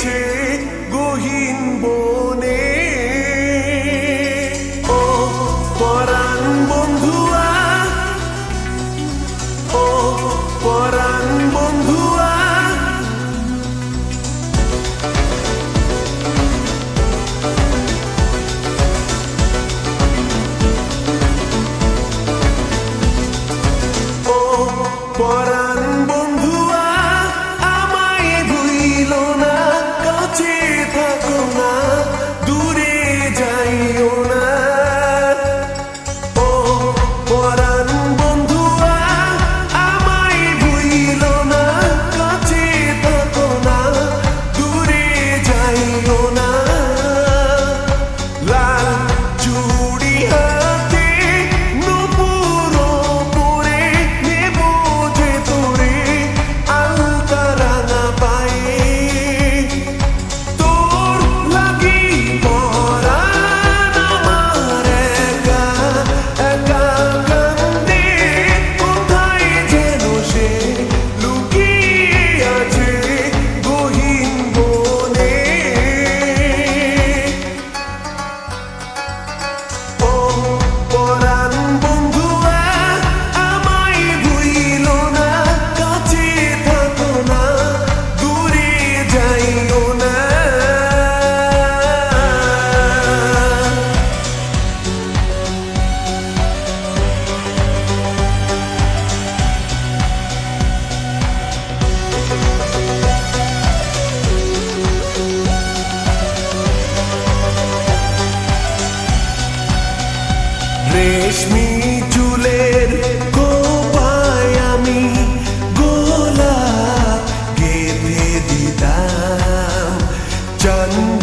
গেছে গহীন বই রেশমি চুলের কোপায় আমি গোলা গেঁথে চন্দ্র